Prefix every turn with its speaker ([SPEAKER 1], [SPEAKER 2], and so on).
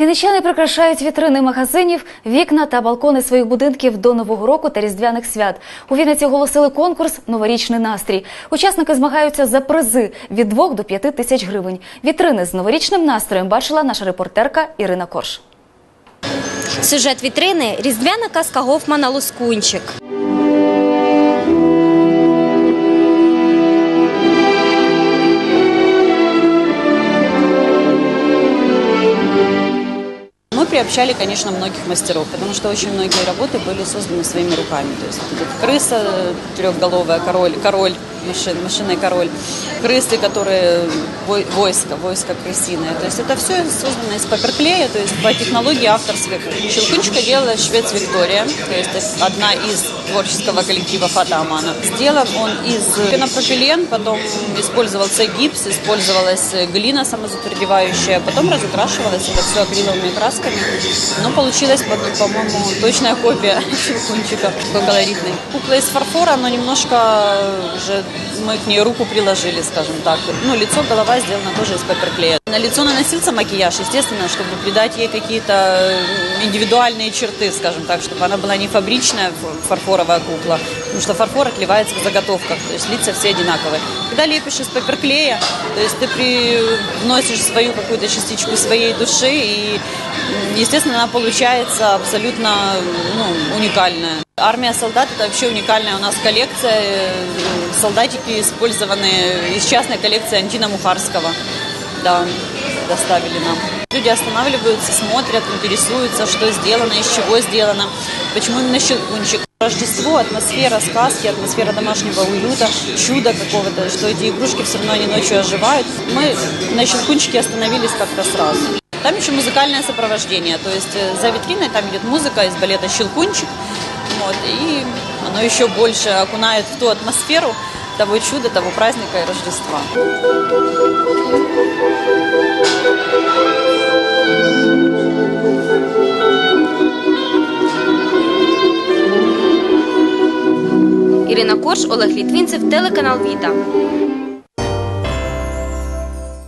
[SPEAKER 1] Вінничани прикрашають вітрини магазинів, вікна та балкони своїх будинків до Нового року та Різдвяних свят. У Вінниці оголосили конкурс Новорічний настрій. Учасники змагаються за призи від 2 до 5 тисяч гривень. Вітрини з новорічним настроєм бачила наша репортерка Ірина Корж.
[SPEAKER 2] Сюжет вітрини різдвяна казка Гофмана Лускунчик.
[SPEAKER 3] Приобщали, конечно, многих мастеров, потому что очень многие работы были созданы своими руками. То есть крыса трехголовая, король, король машин, машинный король, крысы, которые вой- войско, войско крысиное. То есть это все создано из паперклея, то есть по технологии авторских. Щелкунчика делала швец Виктория, то есть одна из творческого коллектива Фатамана. Сделан он из пенопропилен, потом использовался гипс, использовалась глина самозатвердевающая, потом разукрашивалось это все акриловыми красками. Ну, получилась, по- по-моему, точная копия щелкунчика, такой колоритный. Кукла из фарфора, но немножко уже мы к ней руку приложили, скажем так. Ну, лицо, голова сделана тоже из паперклея. На лицо наносился макияж, естественно, чтобы придать ей какие-то э, индивидуальные черты, скажем так, чтобы она была не фабричная фарфоровая кукла, потому что фарфор отливается в заготовках, то есть лица все одинаковые. Когда лепишь из паперклея, то есть ты привносишь свою какую-то частичку своей души, и, естественно, она получается абсолютно ну, уникальная. Армия солдат – это вообще уникальная у нас коллекция. Э, Солдатики использованы из частной коллекции Антина Мухарского. Да, доставили нам. Люди останавливаются, смотрят, интересуются, что сделано, из чего сделано, почему именно щелкунчик. Рождество, атмосфера сказки, атмосфера домашнего уюта, чудо какого-то, что эти игрушки все равно они ночью оживают. Мы на щелкунчике остановились как-то сразу. Там еще музыкальное сопровождение, то есть э, за витриной там идет музыка из балета «Щелкунчик», вот, и оно еще больше окунает в ту атмосферу того чуда, того праздника и Рождества.
[SPEAKER 2] Ірина Корж, Олег Літвінцев, телеканал Віта.